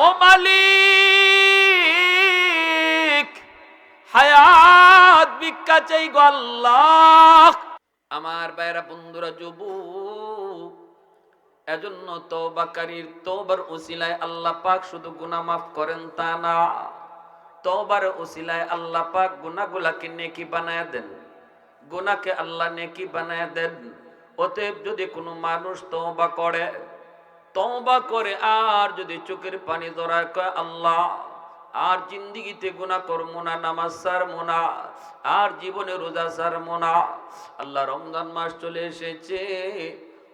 ও মালিক, হায়াত ভিক্ষা চাই আল্লাহ। আমার বাইরা বন্ধুরা, যুবক, এজন্য তওবাকারীর তওবার উসিলায় আল্লাহ পাক শুধু গুনাহ মাফ করেন তা না, তওবার উসিলায় আল্লাহ পাক গুনাহগুলাকে নেকি বানায় দেন। গুনাহকে আল্লাহ নেকি বানায় দেন। অতএব যদি কোনো মানুষ তওবা করে তওবা করে আর যদি চোখের পানি কয়, আল্লাহ, আর জিন্দিগিতে গুনাহ করব না, নামাজ সারবো না, আর জীবনে রোজা সারবো না। আল্লাহ রমজান মাস চলে এসেছে।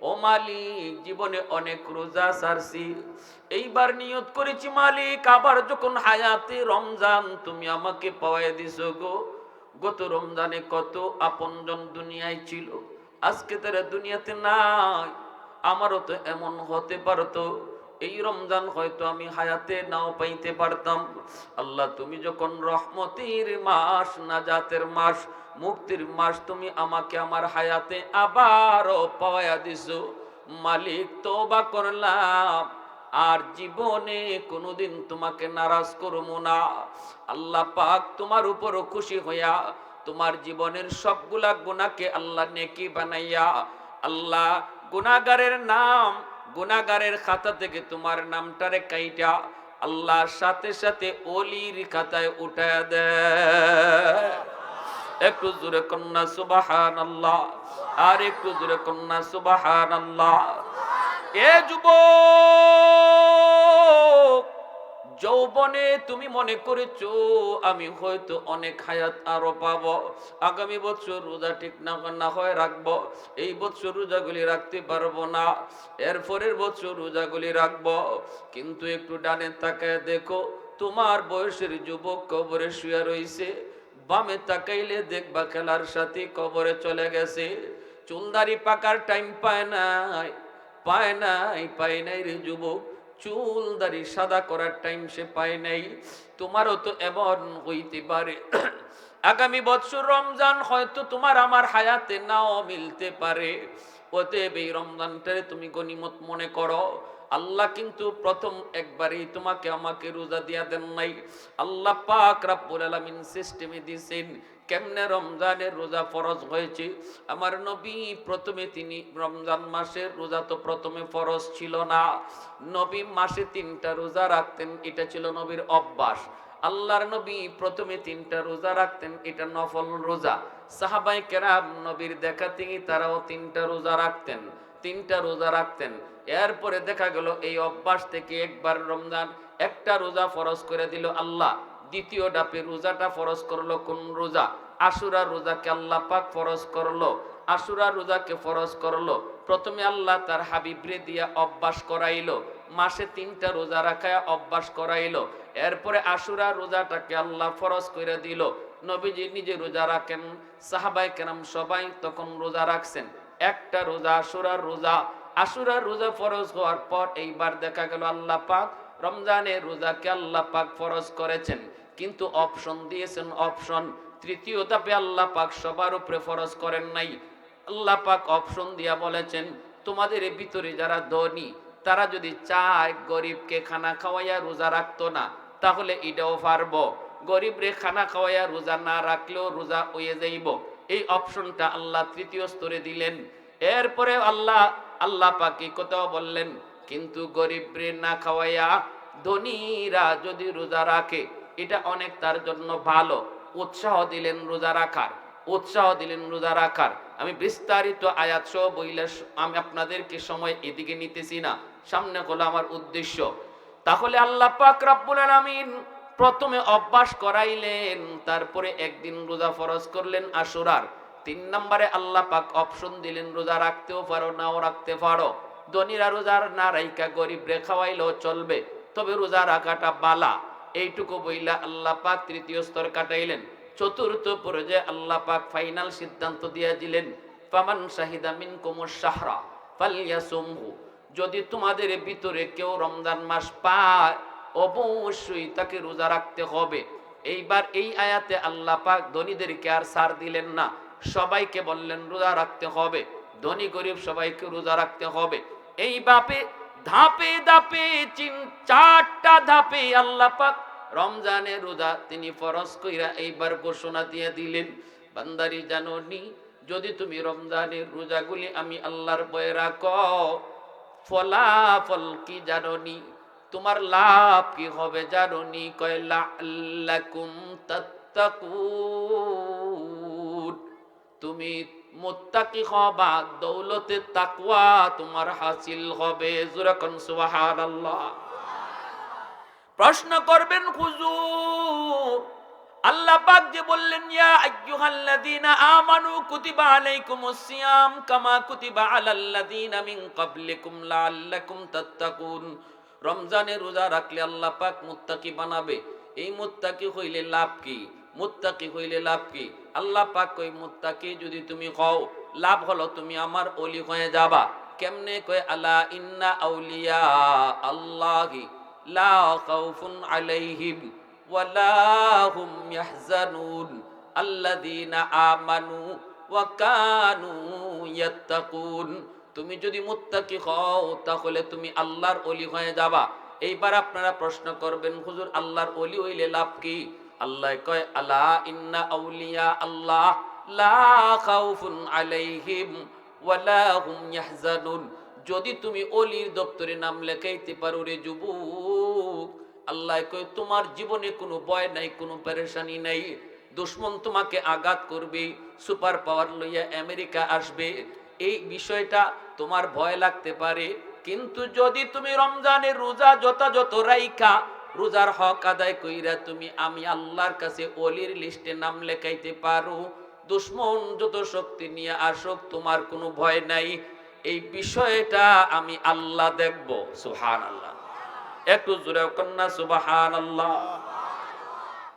ও মালিক, জীবনে অনেক রোজা সারছি এইবার নিয়ত করেছি মালিক, আবার যখন হায়াতে রমজান, তুমি আমাকে পাওয়াই দিছো গো। গত রমজানে কত আপনজন দুনিয়ায় ছিল, আজকে তারা দুনিয়াতে নাই। আমারও তো এমন হতে পারতো। এই রমজান হয়তো আমি হায়াতে নাও পাইতে পারতাম। আল্লাহ, তুমি যখন রহমতের মাস, নাজাতের মাস, মুক্তির মাস তুমি আমাকে আমার হায়াতে আবারও পাওয়া দিছো। মালিক তোবা করলাম, আর জীবনে কোনোদিন তোমাকে নারাজ করব না। আল্লাহ পাক তোমার উপরও খুশি হইয়া তোমার জীবনের সবগুলা গুণাকে আল্লাহ নেকি বানাইয়া, আল্লাহ গুনাগারের নাম গুনাগারের খাতা থেকে তোমার নামটারে কাইটা আল্লাহ সাথে সাথে অলির খাতায় উঠায় দে। একটু জোরে কন্যা সুবাহান আল্লাহ আর একটু জোরে কন্যা সুবাহান আল্লাহ এ যুবক! যৌবনে তুমি মনে করেছ, আমি হয়তো অনেক হায়াত আরও পাব। আগামী বছর রোজা ঠিক না না হয় রাখব। এই বছর রোজাগুলি রাখতে পারব না। এরপরের বছর রোজাগুলি রাখব। কিন্তু একটু ডানে তাকায় দেখো, তোমার বয়সের যুবক কবরে শুয়ে রইছে বামে তাকাইলে দেখবা খেলার সাথে কবরে চলে গেছে। চুলদারি পাকার টাইম পায় নাই পায় নাই পায় নাই রে যুবক। চুল দাড়ি সাদা করার টাইম সে পায় নাই। তোমারও তো এমন হইতে পারে। আগামী বছর রমজান হয়তো তোমার আমার হায়াতে নাও মিলতে পারে। অতএব এই রমজানটারে তুমি গনিমত মনে করো। আল্লাহ কিন্তু প্রথম একবারই তোমাকে আমাকে রোজা দিয়া দেন নাই। আল্লাহ পাক রাব্বুল আলামিন সিস্টেমে দিয়েছেন, কেমনে রমজানের রোজা ফরজ হয়েছে? আমার নবী প্রথমে তিনি রমজান মাসের রোজা তো প্রথমে ফরজ ছিল না। নবী মাসে তিনটা রোজা রাখতেন, এটা ছিল নবীর অভ্যাস। আল্লাহর নবী প্রথমে তিনটা রোজা রাখতেন, এটা নফল রোজা। সাহাবাই কেরাম নবীর দেখাতেই তারাও তিনটা রোজা রাখতেন, তিনটা রোজা রাখতেন। এরপরে দেখা গেল এই অভ্যাস থেকে একবার রমজান একটা রোজা ফরজ করে দিল আল্লাহ। দ্বিতীয় ডাপে রোজাটা ফরজ করল কোন রোজা? আশুরা রোজাকে আল্লাহ পাক ফরজ করল। আশুরা রোজাকে ফরজ করল। প্রথমে আল্লাহ তার হাবিবরে দিয়া অভ্যাস করাইলো। মাসে তিনটা রোজা রাখায় অভ্যাস করাইলো। এরপরে আশুরা রোজাটাকে আল্লাহ ফরজ করে দিল। নবীজি নিজে রোজা রাখেন সাহাবাই কেরাম সবাই তখন রোজা রাখছেন। একটা রোজা, আশুরার রোজা আশুরার রোজা ফরজ হওয়ার পর এইবার দেখা গেল আল্লাহ পাক রমজানের রোজাকে আল্লাহ পাক ফরজ করেছেন। কিন্তু অপশন দিয়েছেন অপশন। তৃতীয় ধাপে আল্লাহ পাক সবার উপরে ফরজ করেন নাই। আল্লাহ পাক অপশন দিয়া বলেছেন, তোমাদের ভিতরে যারা ধনী, তারা যদি চায় গরিবকে খানা খাওয়াইয়া রোজা রাখতো না, তাহলে এটাও পারব। গরিব রে খানা খাওয়াইয়া রোজা না রাখলেও রোজা হয়ে যাইব। এই অপশনটা আল্লাহ তৃতীয় স্তরে দিলেন। এরপরে আল্লাহ আল্লাহ পাকি কোথাও বললেন, কিন্তু গরিব রে না খাওয়াইয়া ধনীরা যদি রোজা রাখে, এটা অনেক তার জন্য ভালো। উৎসাহ দিলেন রোজা রাখার, উৎসাহ দিলেন রোজা রাখার। আমি বিস্তারিত আয়াত সহ বইলে আমি আপনাদেরকে সময় এদিকে নিতেছি না, সামনে হলো আমার উদ্দেশ্য। তাহলে আল্লাহ পাক রাব্বুল আলামিন প্রথমে অভ্যাস করাইলেন, তারপরে একদিন রোজা ফরজ করলেন আশুরার তিন নম্বরে আল্লাহ পাক অপশন দিলেন, রোজা রাখতেও পারো, নাও রাখতে পারো। ধনীরা রোজার না রাইকা গরিব রে খাওয়াইলেও চলবে, তবে রোজা রাখাটা বালা। এইটুকু বইলা আল্লাহ পাক তৃতীয় স্তর কাটাইলেন। চতুর্থ পর্যায়ে আল্লাহ পাক ফাইনাল সিদ্ধান্ত দিয়া দিলেন, ফামান শাহিদা মিন কুমুর সাহরা ফালিয়াসুমহু যদি তোমাদের ভিতরে কেউ রমজান মাস পায়, অবশ্যই তাকে রোজা রাখতে হবে। এইবার এই আয়াতে আল্লাহ পাক ধনীদেরকে আর সার দিলেন না। সবাইকে বললেন, রোজা রাখতে হবে। ধনী গরিব সবাইকে রোজা রাখতে হবে। এই বাপে ধাপে ধাপে চিন চারটা ধাপে আল্লাহ পাক রমজানের রোজা তিনি ফরজ কইরা এইবার ঘোষণা দিয়ে দিলেন, বান্দারি জাননি যদি তুমি রমজানের রোজাগুলি আমি আল্লাহর বয়ে রাখো, ফলাফল কি জাননি তোমার লাভ কি হবে জাননি কয় লাল্লাকুম তাত্তাকুন। তুমি মুত্তাকি হবা দৌলতে তাকওয়া তোমার হাসিল হবে। জুরাকন সুবহানাল্লাহ। প্রশ্ন করবেন হুজুর, আল্লাহ পাক যে বললেন, ইয়া আইয়ুহাল্লাযীনা আমানু কুতিবা আলাইকুমুস সিয়াম কামা কুতিবা আলাল্লাযীনা মিন ক্বাবলিকুম লাআল্লাকুম তাত্তাকুন। রমজানে রোজা রাখলে আল্লাহ পাক মুত্তাকি বানাবে। এই মুত্তাকি হইলে লাভ কি? মুত্তাকি হইলে লাভ কি? আল্লাহ পাক কই মুত্তাকি যদি তুমি হও লাভ হলো তুমি আমার ওলি হয়ে যাবা। কেমনে কয়, আলা ইন্না আউলিয়া আল্লাহি, লা খাউফুন আলাইহিম ওয়ালা হুম ইয়াহজানুন। আল্লাযীনা আমানু ওয়া কানু ইয়াত্তাকুন। তুমি যদি মুত্তাকি হও, তাহলে তুমি আল্লাহর ওলি হয়ে যাবা। এইবার আপনারা প্রশ্ন করবেন, হুজুর, আল্লাহর ওলি হইলে লাভ কি? আল্লাহ কয়, আলা ইন্না আউলিয়া আল্লাহ, লা খাউফুন আলাইহিম ওয়ালা হুম ইয়াহজানুন। যদি তুমি অলির দপ্তরে নাম লেখাইতে পারো রে যুবক, আল্লাহ কয়, তোমার জীবনে কোনো ভয় নাই, কোনো পেরেশানি নাই। দুশ্মন তোমাকে আঘাত করবে, সুপার পাওয়ার লইয়া আমেরিকা আসবে। এই বিষয়টা তোমার ভয় লাগতে পারে। কিন্তু যদি তুমি রমজানের রোজা যথাযথ রাইখা রোজার হক আদায় কইরা তুমি, আমি আল্লাহর কাছে অলির লিস্টে নাম লেখাইতে পারো। দুশ্মন যত শক্তি নিয়ে আসুক, তোমার কোনো ভয় নাই। এই বিষয়টা আমি আল্লাহ দেখব। সুহান আল্লাহ একটু জোরে কন্যা সুবাহান আল্লাহ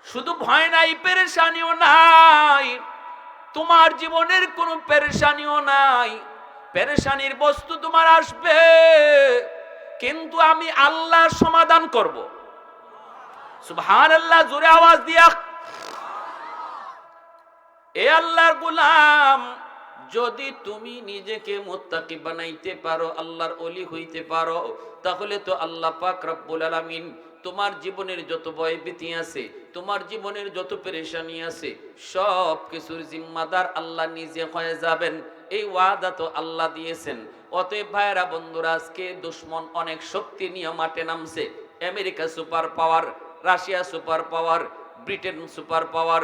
শুধু ভয় নাই, পেরেশানিও নাই। তোমার জীবনের কোনো পেরেশানিও নাই। পেরেশানির বস্তু তোমার আসবে। কিন্তু আমি আল্লাহ সমাধান করব। সুবহান আল্লাহ জোরে আওয়াজ দিয়া। এ আল্লাহর গোলাম, যদি তুমি নিজেকে মোত্তাকি বানাইতে পারো, আল্লাহর অলি হইতে পারো, তাহলে তো আল্লাহ পাক রব্বুল আলামিন তোমার জীবনের যত ভয় ভীতি আছে, তোমার জীবনের যত পেরেশানি আছে সব কিছুর জিম্মাদার আল্লাহ নিজে হয়ে যাবেন। এই ওয়াদা তো আল্লাহ দিয়েছেন। অতএব ভাইরা বন্ধুরা, আজকে দুশ্মন অনেক শক্তি নিয়ে মাঠে নামছে। America super power Russia super power, Britain super power,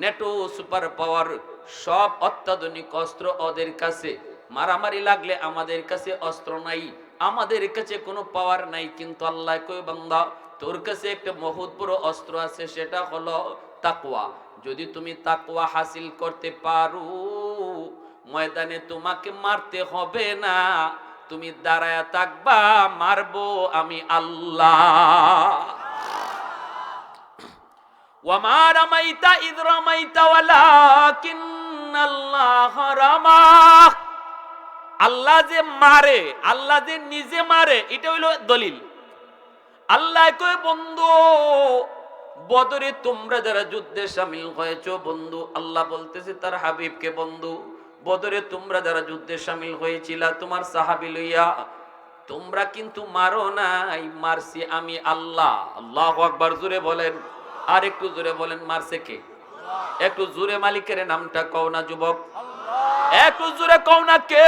NATO super power, সব অত্যাধুনিক অস্ত্র ওদের কাছে। মারামারি লাগলে আমাদের কাছে অস্ত্র নাই, আমাদের কাছে কোনো পাওয়ার নাই, কিন্তু আল্লাহ কই বান্দা, তোর কাছে একটা মহৎ বড় অস্ত্র আছে, সেটা হলো তাকওয়া। যদি তুমি তাকওয়া হাসিল করতে পারো, ময়দানে তোমাকে মারতে হবে না। তুমি দাঁড়ায় থাকবা, মারবো আমি আল্লাহ। ওয়ামা রামাইতা ইদ রামাইতা ওয়ালাকিন আল্লাহ রামা। আল্লাহ যে মারে, আল্লাহ যে নিজে মারে, এটা হইল দলিল। আল্লাহ কয়, বন্ধু, বদরে তোমরা যারা যুদ্ধে সামিল হয়েছো, বন্ধু, আল্লাহ বলতেছে তার হাবিবকে, বন্ধু, বদরে তোমরা যারা যুদ্ধে সামিল হয়েছিলা, তোমার সাহাবি লইয়া, তোমরা কিন্তু মারো নাই, মারছি আমি আল্লাহ। আল্লাহ আকবার জুড়ে বলেন। আর একটু জোরে বলেন, মারছে কে? একটু জোরে মালিকের নামটা কও না, যুবক। একটু জোরে কও না কে?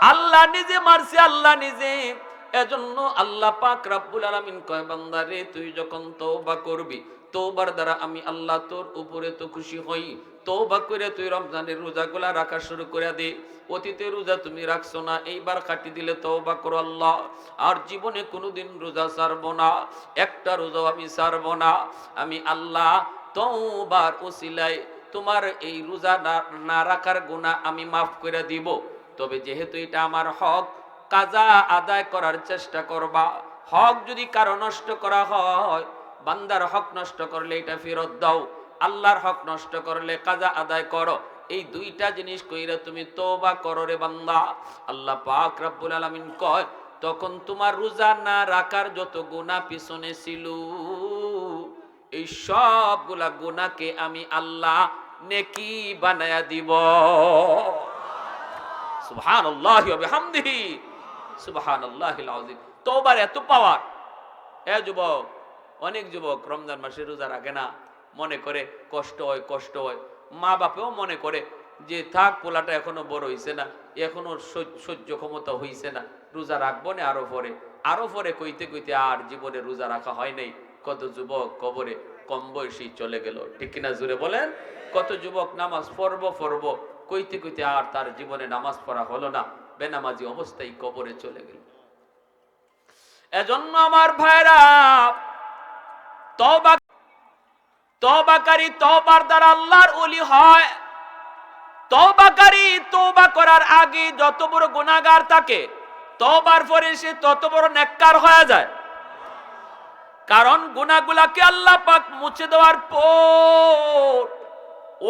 আল্লাহ নিজে মারছে, আল্লাহ নিজে। এজন্য আল্লাহ পাক রাব্বুল আলামিন কয় বান্দারে তুই যখন তওবা করবি তওবার দ্বারা আমি আল্লাহ তোর উপরে তো খুশি হই। তওবা করে তুই রমজানের রোজাগুলা রাখা শুরু করে দে। অতীতে রোজা তুমি রাখছো না, এইবার কাটি দিলে তওবা করো আল্লাহ। আর জীবনে কোনোদিন রোজা ছাড়বো না, একটা রোজাও আমি ছাড়বো না। আমি আল্লাহ তওবার ওসিলায় তোমার এই রোজা না- রাখার গুনাহ আমি মাফ করে দিব। তবে যেহেতু এটা আমার হক, কাজা আদায় করার চেষ্টা করবা। হক যদি কারও নষ্ট করা হয় বান্দার হক নষ্ট করলে এটা ফেরত দাও, আল্লাহর হক নষ্ট করলে কাজা আদায় করো। এই দুইটা জিনিস কইরা তুমি তোবা করো রে বান্দা। আল্লাহ পাক রব্বুল আলামিন কয়, তখন তোমার রোজা না রাখার যত গুনাহ পিছনে ছিল, এই সবগুলা গুনাহকে আমি আল্লাহ নেকি বানায়া দিব। সুবহানাল্লাহি ওয়া বিহামদিহি। সুবাহান আল্লাহ তোবার এত পাওয়ার এ যুবক অনেক যুবক রমজান মাসে রোজা রাখে না, মনে করে কষ্ট হয় কষ্ট হয়। মা বাপেও মনে করে যে থাক, পোলাটা এখনও বড় হইছে না, এখনও সহ্য- ক্ষমতা হইছে না, রোজা রাখব না আরও পরে। আরও পরে কইতে কইতে আর জীবনে রোজা রাখা হয় নাই। কত যুবক কবরে কম বয়সী চলে গেল। ঠিক কিনা জুড়ে বলেন? কত যুবক নামাজ পড়ব পড়ব, কইতে কইতে আর তার জীবনে নামাজ পড়া হলো না, বেনামাজি অবস্থায় কবরে চলে গেল। এজন্য আমার ভাইরা তবা তবাকারী তবার দ্বারা আল্লাহর ওলি হয়। তবাকারী তবা করার আগে যত বড় গুনাহগার থাকে তবার পরে সে তত বড় নেককার হয়ে যায়। কারণ গুনাহগুলাকে আল্লাহ পাক মুছে দেওয়ার পর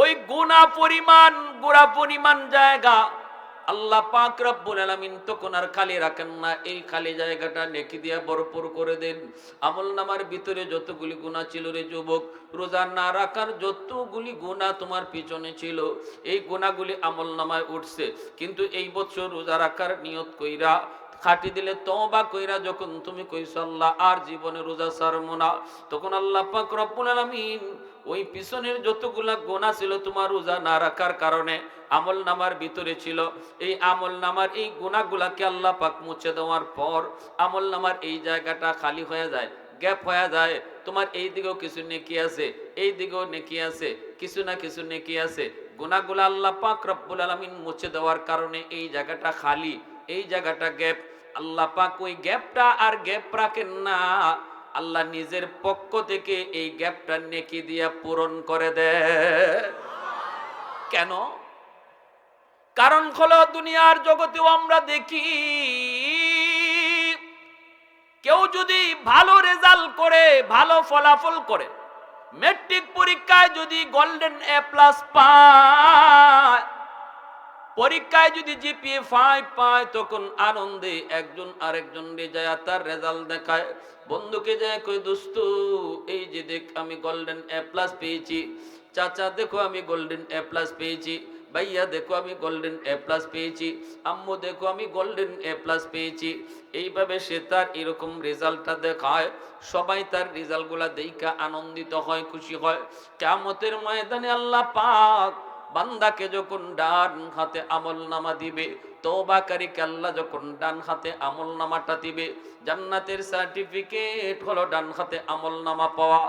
ওই গুনাহ পরিমাণ গুড়া পরিমাণ জায়গা আল্লাহ পাক রব্বুল আলামিন তখন আর খালি রাখেন না, এই খালি জায়গাটা নেকি দিয়া ভরপুর করে দেন। আমল নামার ভিতরে যতগুলি গুণা ছিল রে যুবক, রোজা না রাখার যতগুলি গুণা তোমার পিছনে ছিল, এই গুণাগুলি আমল নামায় উঠছে। কিন্তু এই বছর রোজা রাখার নিয়ত কইরা খাটি দিলে তবা কইরা যখন তুমি কইছো, আল্লাহ, আর জীবনে রোজা সারমো না। তখন আল্লাহ পাক রব্বুল আলামিন ওই পিছনের যতগুলা গোনা ছিল তোমার রোজা না রাখার কারণে আমল নামার ভিতরে ছিল। এই আমল নামার এই গুণাগুলাকে আল্লাহ পাক মুছে দেওয়ার পর আমল নামার এই জায়গাটা খালি হয়ে যায়, গ্যাপ হয়ে যায়। তোমার এই দিকেও কিছু নেকি আছে, এই দিকেও নেকি আছে, কিছু না কিছু নেকি আছে। গুণাগুলা আল্লাহ পাক রব্বুল আলামিন মুছে দেওয়ার কারণে এই জায়গাটা খালি, এই জায়গাটা গ্যাপ। আল্লাহ পাক ওই গ্যাপটা আর গ্যাপ রাখেন না। আল্লাহ নিজের পক্ষ থেকে এই গ্যাপটা নেকি দিয়া পূরণ করে দেয় কেন? কারণ হলো দুনিয়ার জগতেও আমরা দেখি, কেউ যদি ভালো রেজাল্ট করে, ভালো ফলাফল করে মেট্রিক পরীক্ষায় যদি গোল্ডেন এ প্লাস পায় পরীক্ষায় যদি জিপিএ ফাইভ পায়, তখন আনন্দে একজন আরেকজন যায় তার রেজাল্ট দেখায়। বন্ধুকে যায় কই দোস্ত, এই যে দেখ, আমি গোল্ডেন এ প্লাস পেয়েছি। চাচা, দেখো আমি গোল্ডেন এ প্লাস পেয়েছি। ভাইয়া, দেখো আমি গোল্ডেন এ প্লাস পেয়েছি। আম্মু, দেখো আমি গোল্ডেন এ প্লাস পেয়েছি। এইভাবে সে তার এরকম রেজাল্টটা দেখায়। সবাই তার রেজাল্টগুলা দেখা আনন্দিত হয়, খুশি হয়। কেমতের ময়দানে আল্লাহ পাক বান্দাকে যখন ডান হাতে আমল নামা দিবে তৌবাকারীকে আল্লাহ যখন ডান হাতে আমল নামাটা দিবে, জান্নাতের সার্টিফিকেট হলো ডান হাতে আমল নামা পাওয়া।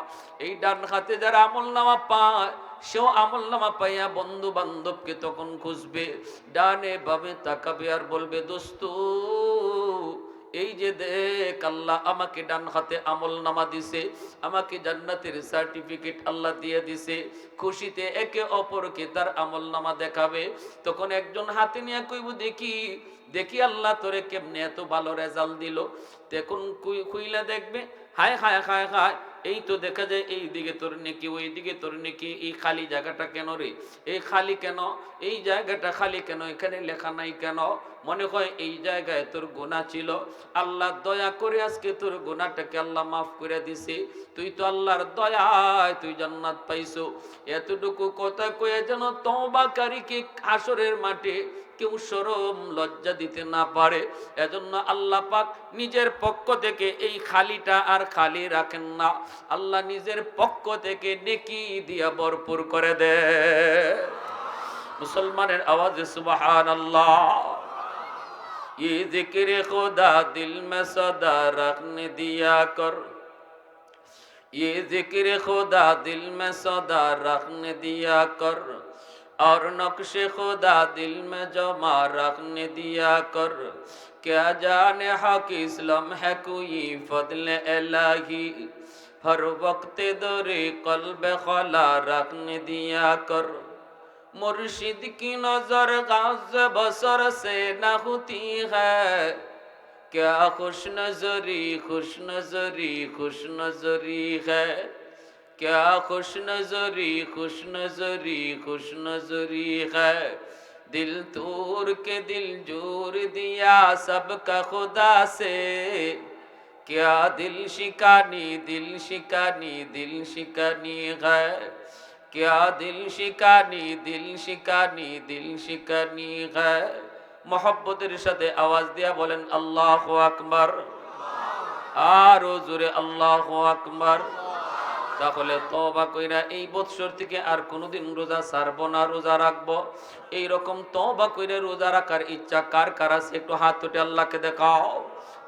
এই ডান হাতে যারা আমল নামা পায়, সেও আমল নামা পাইয়া বন্ধু বান্ধবকে তখন খুঁজবে। ডানে ভাবে তাকাবে আর বলবে, দোস্ত এই যে দেখ আল্লাহ আমাকে ডান হাতে আমল নামা দিছে, আমাকে জান্নাতের সার্টিফিকেট আল্লাহ দিয়ে দিছে, খুশিতে একে অপরকে তার আমল নামা দেখাবে। তখন একজন হাতে নিয়ে কইব, দেখি দেখি আল্লাহ তোরে কেমনে এত ভালো রেজাল্ট দিল। তখন খুইলা দেখবে, হায় হায় হায় হায় এই তো দেখা যায় এই দিকে তোর নেকি, ওই দিকে তোর নেকি, এই খালি জায়গাটা কেন রে? এই খালি কেন? এই জায়গাটা খালি কেন? এখানে লেখা নাই কেন? মনে হয় এই জায়গায় তোর গোনা ছিল। আল্লাহ দয়া করে আজকে তোর গোনাটাকে আল্লাহ মাফ করে দিছে। তুই তো আল্লাহর দয়ায় তুই জান্নাত পাইছো। এতটুকু কথা কয়ে যেন তবাকারীকে আসরের মাঠে কেউ সরম লজ্জা দিতে না পারে এজন্য আল্লাহ পাক নিজের পক্ষ থেকে এই খালিটা আর খালি রাখেন না আল্লাহ নিজের পক্ষ থেকে নেকি দিয়া ভরপুর করে দে মুসলমানের আওয়াজে সুবাহান আল্লাহ ये जिक्र खुदा दिल में सदा रखने दिया कर ये जिक्र खुदा दिल में सदा रखने दिया कर اور نقش خدا دل میں جمع رکھنے دیا کر، کیا جانے حق اسلم ہے کوئی فضل الہی؟ ہر وقت دوری قلب خلا رکھنے دیا کر۔ مرشد کی نظر غاز بسر سے نہ ہوتی ہے۔ کیا خوش نظری خوش نظری خوش نظری ہے؟ کیا خوش نظری خوش نظری خوش نظری ہے دل تور کے دل جور دیا سب کا خدا سے کیا دل شکانی دل شکانی دل شکانی ہے کیا دل شکانی دل شکانی دل شکانی ہے محبتের সাথে আওয়াজ দিয়া বলেন আল্লাহু আকবার আর জোরে আল্লাহু আকবার তাহলে তবা কইরা এই বৎসর থেকে আর কোনোদিন রোজা ছাড়বো না, রোজা রাখব। এইরকম তবা কইরা রোজা রাখার ইচ্ছা কার কার আছে? একটু হাত উঠে আল্লাহকে দেখাও।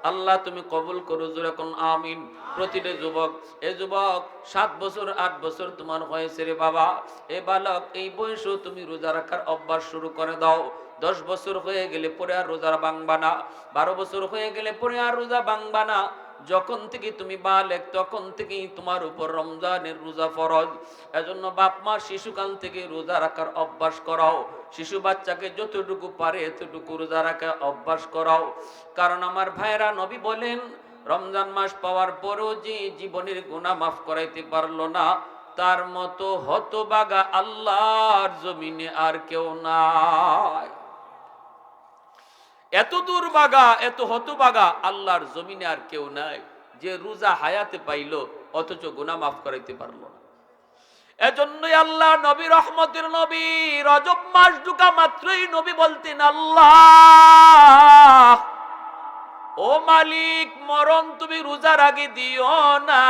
আল্লাহ তুমি কবুল করো যেরকম আমিন। প্রতিটা যুবক, এ যুবক, সাত বছর, আট বছর তোমার হয়েছে রে বাবা। এ বালক, এই বয়সেও তুমি রোজা রাখার অভ্যাস শুরু করে দাও। দশ বছর হয়ে গেলে পরে আর রোজা বাংবা না। বারো বছর হয়ে গেলে পরে আর রোজা বাংবা না। যখন থেকে তুমি বালেক, তখন থেকেই তোমার উপর রমজানের রোজা ফরজ। এজন্য বাপ মা শিশুকাল থেকে রোজা রাখার অভ্যাস করাও। শিশু বাচ্চাকে যতটুকু পারে এতটুকু রোজা রাখার অভ্যাস করাও। কারণ আমার ভাইরা নবী বলেন, রমজান মাস পাওয়ার পরও যে জীবনের গুণা মাফ করাইতে পারল না, তার মতো হতবাগা আল্লাহর জমিনে আর কেউ নাই। এত দুর্বাগা এত হতবাগা, আল্লাহর জমিনে আর কেউ নাই যে রোজা হায়াতে পাইল, অথচ গুনাহ মাফ করাইতে পারল এজন্যই আল্লাহ নবী, রহমতের নবী, রজব মাস ঢুকা মাত্রই নবী বলতেন, আল্লাহ, ও মালিক, মরণ তুমি রোজার আগে দিও না।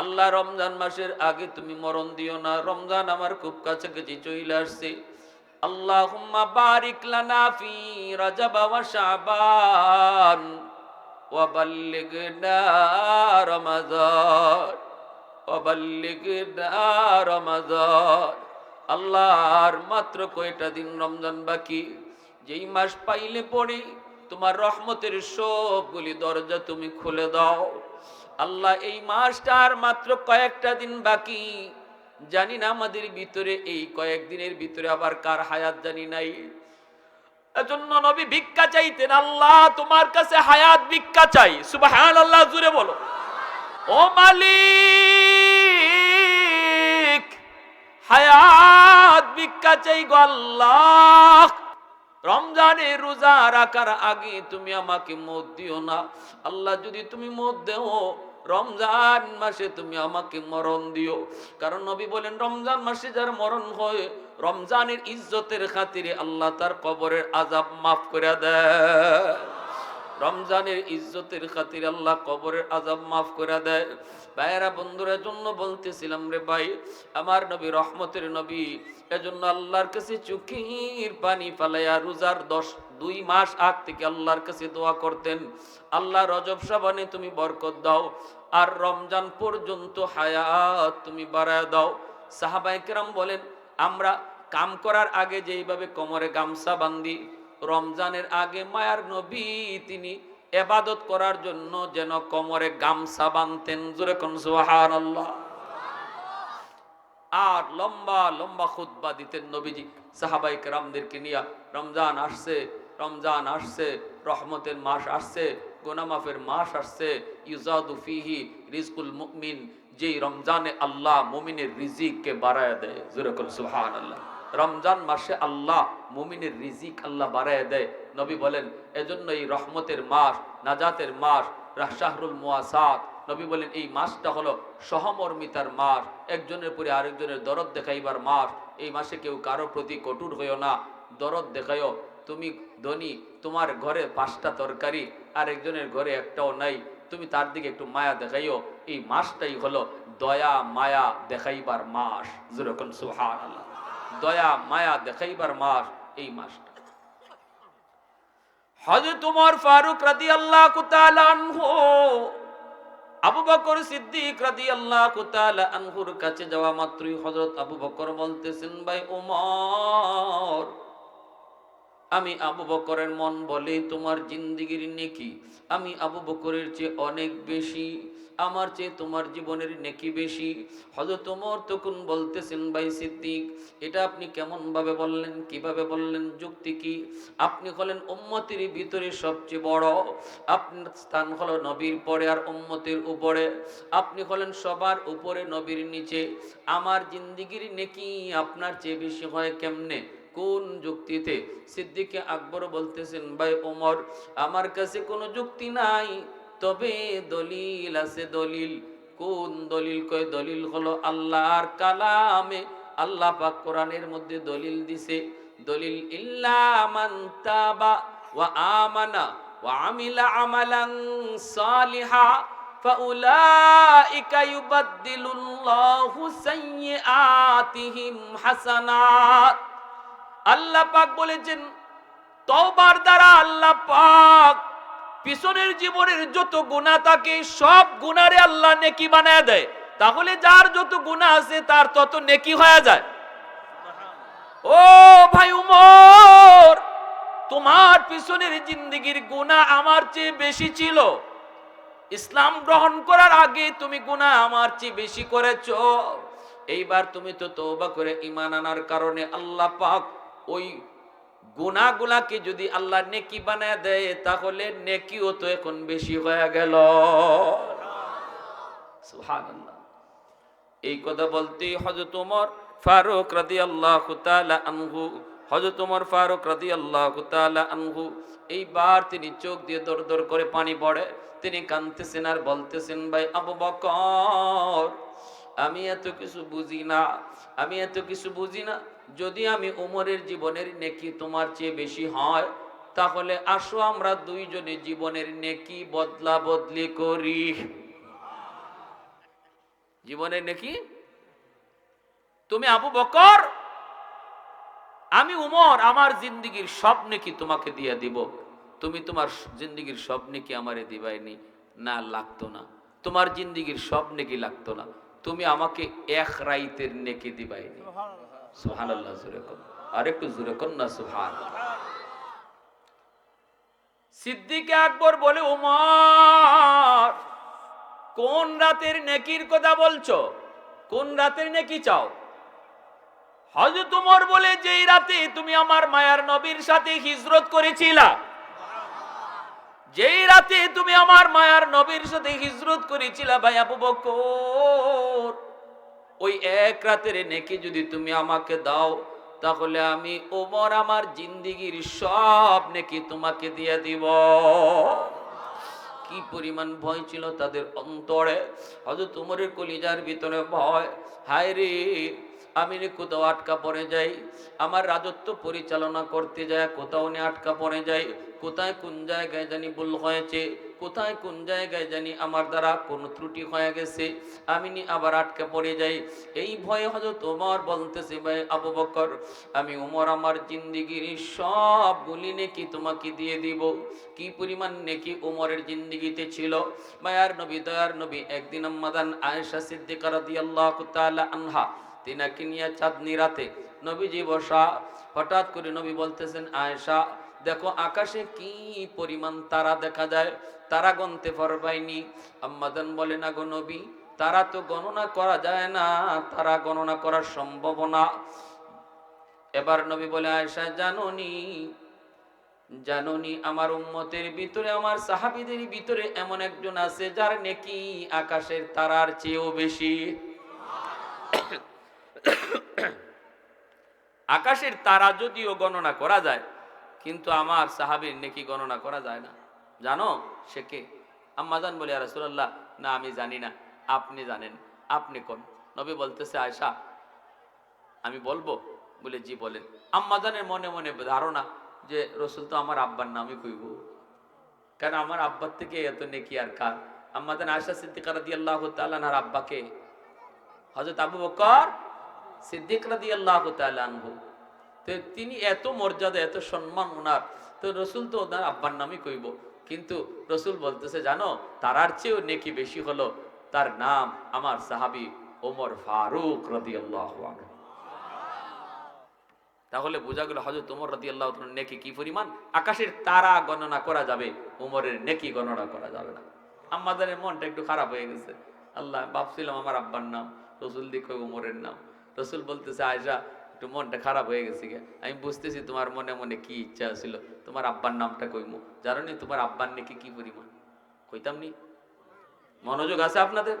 আল্লাহ, রমজান মাসের আগে তুমি মরণ দিও না। রমজান আমার খুব কাছাকাছি চলে আসছে। আল্লাহুম্মা বারিক লানা ফি রজব ওয়া শাবান ওয়া বাল্লিগনা রমাদান ওয়া বাল্লিগনা আল্লাহর মাত্র কয়টা দিন রমজান বাকি? যেই মাস পাইলে পড়ে তোমার রহমতের সবগুলি দরজা তুমি খুলে দাও। আল্লাহ এই মাসটার মাত্র কয়েকটা দিন বাকি। জানি না আমাদের ভিতরে, এই কয়েকদিনের ভিতরে আবার কার হায়াত জানি নাই। এজন্য নবী ভিক্ষা চাইতেন, আল্লাহ, তোমার কাছে হায়াত ভিক্ষা চাই। সুবহান আল্লাহ জুড়ে বলো। ও মালিক, হায়াত ভিক্ষা চাই গো আল্লাহ। রমজানে রোজা রাখার আগে তুমি আমাকে মত দিও না। আল্লাহ, যদি তুমি মত দেও রমজান মাসে তুমি আমাকে মরণ দিও। কারণ নবী বলেন, রমজান মাসে যার মরণ হয়, রমজানের ইজ্জতের খাতিরে আল্লাহ তার কবরের আজাব মাফ করে দেয় রমজানের ইজ্জতের খাতির আল্লাহ কবরের আজাব মাফ করে দেয়। ভাইয়েরা, বন্ধুরা জন্য বলতেছিলাম রে ভাই, আমার নবী রহমতের নবী, এজন্য আল্লাহর কাছে চুকির পানি ফালাইয়া রোজার দশ, দুই মাস আগ থেকে আল্লাহর কাছে দোয়া করতেন। আল্লাহ রজব সাবানে তুমি বরকত দাও, আর রমজান পর্যন্ত হায়াত তুমি বাড়ায় দাও। সাহাবাই কেরাম বলেন, আমরা কাম করার আগে যেইভাবে কোমরে গামছা বান্ধি রমজানের আগে মায়ার নবী তিনি এবাদত করার জন্য যেন কোমরে গামছা বাঁধতেন। জোরে আল্লাহ আর লম্বা লম্বা খুতবা দিতেন নবীজি। সাহাবাই কেরামদেরকে নিয়ে রমজান আসছে রমজান আসছে, রহমতের মাস আসছে, গোনামাফের মাস আসছে। ইউজাদু ফিহি রিজকুল মুমিন, যেই রমজানে আল্লাহ মুমিনের রিজিককে বাড়ায় দেয়। জুরকুল সুহান আল্লাহ রমজান মাসে আল্লাহ, মুমিনের রিজিক আল্লাহ বাড়ায় দেয়। নবী বলেন এজন্য এই রহমতের মাস, নাজাতের মাস, শাহরুল মুয়াসাত। নবী বলেন, এই মাসটা হলো সহমর্মিতার মাস। একজনের পরে আরেকজনের দরদ দেখাইবার মাস। এই মাসে কেউ কারও প্রতি কঠোর হইও না। দরদ দেখাইও, তুমি ধনী, তোমার ঘরে পাঁচটা তরকারি আর একজনের ঘরে একটাও নাই। তুমি তার দিকে একটু মায়া দেখাইও। এই মাসটাই হলো দয়া, মায়া দেখাইবার মাস। যেরকম সুহান আল্লাহ দয়া, মায়া দেখাইবার মাস এই মাসটা। উমর ফারুক তাআলা আনহু, আবু বকর সিদ্দিক রাদিয়াল্লাহু তাআলা আনহুর কাছে যাওয়া মাত্রই হযরত আবু বকর বলতেছেন, ভাই ওমর আমি আবু বকরের মন বলে তোমার জিন্দিগির নেকি? আমি আবু বকরের চেয়ে অনেক বেশি আমার চেয়ে তোমার জীবনের নেকি বেশি? হজরত তোমার তখন বলতেছেন, ভাই সিদ্দিক, এটা আপনি কেমন ভাবে বললেন? কীভাবে বললেন? যুক্তি কি? আপনি হলেন উম্মতির ভিতরে সবচেয়ে বড়। আপনার স্থান হলো নবীর পরে আর উম্মতির উপরে। আপনি হলেন সবার উপরে, নবীর নিচে। আমার জিন্দিগির নেকি আপনার চেয়ে বেশি হয় কেমনে? কোন যুক্তিতে? সিদ্দিকে আকবর বলতেছেন, ভাই ওমর, আমার কাছে কোনো যুক্তি নাই। তবে দলিল আছে দলিল কোন দলিল কয় দলিল হলো আল্লাহর কালামে আল্লাহ পাক কোরআনের মধ্যে দলিল দিছে দলিল ইল্লা মান তাবা ওয়া আমানা ওয়া আমিলা আমালান সালিহা فأولئك يبدل الله سيئاتهم حسنات আল্লাহ পাক বলেছেন তওবার দ্বারা আল্লাহ পাক পিছনের জীবনের যত গুনাহ থাকে, সব গুণারে আল্লাহ নেকি বানায় দেয়। তাহলে যার যত গুনাহ আছে, তার তত নেকি হয়ে যায়। ও ভাই উমর, তোমার পিছনের জিন্দগির গুনাহ আমার চেয়ে বেশি ছিল। ইসলাম গ্রহণ করার আগে তুমি গুনাহ আমার চেয়ে বেশি করেছ। এইবার তুমি তো তওবা করে ইমান আনার কারণে আল্লাহ পাক ওই গুনাহগুলাকে যদি আল্লাহ নেকি বানায় দেয়, তাহলে নেকিও তো এখন বেশি হয়ে গেল। এই কথা বলতেই হযরত ওমর ফারুক রাদিয়াল্লাহু তাআলা আনহু, হযরত ওমর ফারুক রাদিয়াল্লাহু তাআলা আনহু, এইবার তিনি চোখ দিয়ে দর দর করে পানি পড়ে। তিনি কাঁদতেছেন আর বলতেছেন, ভাই আবু বকর, আমি এত কিছু বুঝি না, আমি এত কিছু বুঝি না। যদি আমি ওমরের জীবনের নেকি তোমার চেয়ে বেশি হয়, তাহলে আসো আমরা দুইজনে জীবনের নেকি বদলা বদলি করি। জীবনের নেকি? তুমি আবু বকর? আমি উমর, আমার জিন্দিগির সব নেকি তোমাকে দিয়ে দিব। তুমি তোমার জিন্দিগির সব নেকি আমারে দিবাইনি। না, লাগতো না। তোমার জিন্দিগির সব নেকি লাগতো না। তুমি আমাকে এক রাইতের নেকি দিবাইনি। সুহান আল্লাহ জুরে কর। আর একটু জুরে কর না সুহান সিদ্দিকে আকবর বলে, উমর, কোন রাতের নেকির কথা বলছো? কোন রাতের নেকি চাও? হযরত উমর বলে, যেই রাতে তুমি আমার মায়ার নবীর সাথে হিজরত করেছিলা, যেই রাতে তুমি আমার মায়ার নবীর সাথে হিজরত করেছিলা ভাই আবু বকর ওই এক রাতের নেকি যদি তুমি আমাকে দাও, তাহলে আমি ওমর আমার জিন্দিগির সব নেকি তোমাকে দিয়ে দিব। কি পরিমাণ ভয় ছিল তাদের অন্তরে। হয়তো তোমার কলিজার ভিতরে ভয়। হায় রে আমি কোথাও আটকা পড়ে যাই, আমার রাজত্ব পরিচালনা করতে যায়, কোথাও নিয়ে আটকা পড়ে যাই, কোথায় কোন জায়গায় জানি ভুল হয়েছে, কোথায় কোন জায়গায় জানি আমার দ্বারা কোন ত্রুটি হয়ে গেছে, আমি নি আবার আটকে পড়ে যাই। এই ভয়ে হয়তো তোমার বলতেছে, ভাই আবু বকর, আমি উমর আমার জিন্দিগির সবগুলি নেকি তোমাকে দিয়ে দিব। কি পরিমাণ নেকি উমরের জিন্দিগিতে ছিল? মায়ার নবী, দয়ার নবী, একদিন আম্মাদান আয়েশা সিদ্দিকা রাদিয়াল্লাহু তাআলা আনহা তিনাকে নিয়ে চাঁদনি রাতে নবীজি বসা, হঠাৎ করে নবী বলতেছেন, আয়েশা, দেখো আকাশে কি পরিমাণ তারা দেখা যায়? তারা গণতে পারবাইনি। আম্মাদান বলে, না গো নবী, তারা তো গণনা করা যায় না, তারা গণনা করার সম্ভব না। এবার নবী বলে, আয়েশা জানোনি জানোনি আমার উম্মতের ভিতরে, আমার সাহাবিদের ভিতরে এমন একজন আছে যার নেকি আকাশের তারার চেয়েও বেশি। আকাশের তারা যদিও গণনা করা যায়, কিন্তু আমার সাহাবীর নেকি গণনা করা যায় না। জানো সে কে? আম্মাজান বলে রাসূলুল্লাহ, না, আমি জানি না। আপনি জানেন। আপনি কোন? নবী বলতেছে আয়সা আমি বলব? বলে, জি, বলেন। আম্মাজানের মনে মনে ধারণা যে, রসুল তো আমার আব্বার নামই কইব। কেন আমার আব্বার থেকে এত নেকি আর কার? আম্মাজান আয়সা সিদ্দিকার রাদিয়াল্লাহু তাআলা আর আব্বাকে হযরত আবু বকর সিদ্দিক রাদিয়াল্লাহু তাআলা আনহু। তো তিনি এত মর্যাদা, এত সম্মান ওনার। তো রসুল তো ওনার আব্বার নামই কইব। কিন্তু রসুল বলতেছে, জানো, তারার চেয়েও নেকি বেশি হলো তার নাম আমার সাহাবি ওমর ফারুক রাদিয়াল্লাহু আনহু। তাহলে বোঝা গেল হজরত উমর রাদি আল্লাহ নেকি কি পরিমাণ? আকাশের তারা গণনা করা যাবে উমরের নেকি গণনা করা যাবে না। আমাদের মনটা একটু খারাপ হয়ে গেছে। আল্লাহ, ভাবছিলাম আমার আব্বার নাম, রসুল দিকে উমরের নাম। রসুল বলতেছে আয়সা একটু মনটা খারাপ হয়ে গেছে গে। আমি বুঝতেছি তোমার মনে মনে কি ইচ্ছা ছিল তোমার আব্বার নামটা কইমু। জানো নি তোমার আব্বার নাকি কি পরিমাণ? কইতাম নি মনোযোগ আছে আপনাদের?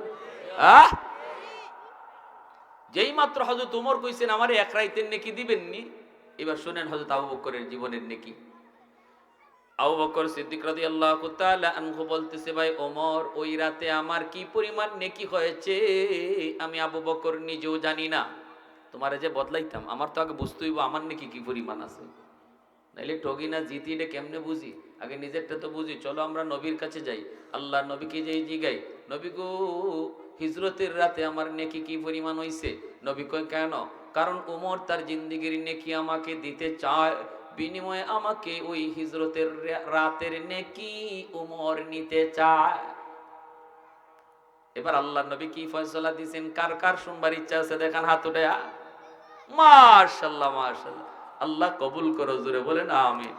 যেই মাত্র হজরত উমর কইছেন, আমার এক রাইতের নেকি দিবেননি? এবার শুনেন হজরত আবু বকরের জীবনের নেকি। আবু বকর সিদ্দিক রাদিয়াল্লাহু তাআলা আনহু বলতেছে, ভাই ওমর, ওই রাতে আমার কি পরিমাণ নেকি হয়েছে? আমি আবু বকর নিজেও জানি না। তোমারে যে বদলাইতাম, আমার তো আগে বুঝতে হইব আমার নাকি কি পরিমাণ আছে। নাইলে ঠগি না জিতি এটা কেমনে বুঝি? আগে নিজেরটা তো বুঝি। চলো আমরা নবীর কাছে যাই। আল্লাহ নবীকে যাই জিগাই, নবী গো, হিজরতের রাতে আমার নেকি কি পরিমাণ হইছে? নবী কয়, কেন? কারণ উমর তার জিন্দিগির নেকি আমাকে দিতে চায়। বিনিময়ে আমাকে ওই হিজরতের রাতের নেকি উমর নিতে চায়। এবার আল্লাহ নবী কি ফয়সলা দিছেন? কার কার শুনবার ইচ্ছা আছে? দেখান হাত উঠে মাশাল্লাহ মাশাল্লাহ আল্লাহ কবুল করো জুড়ে বলেন আমিন।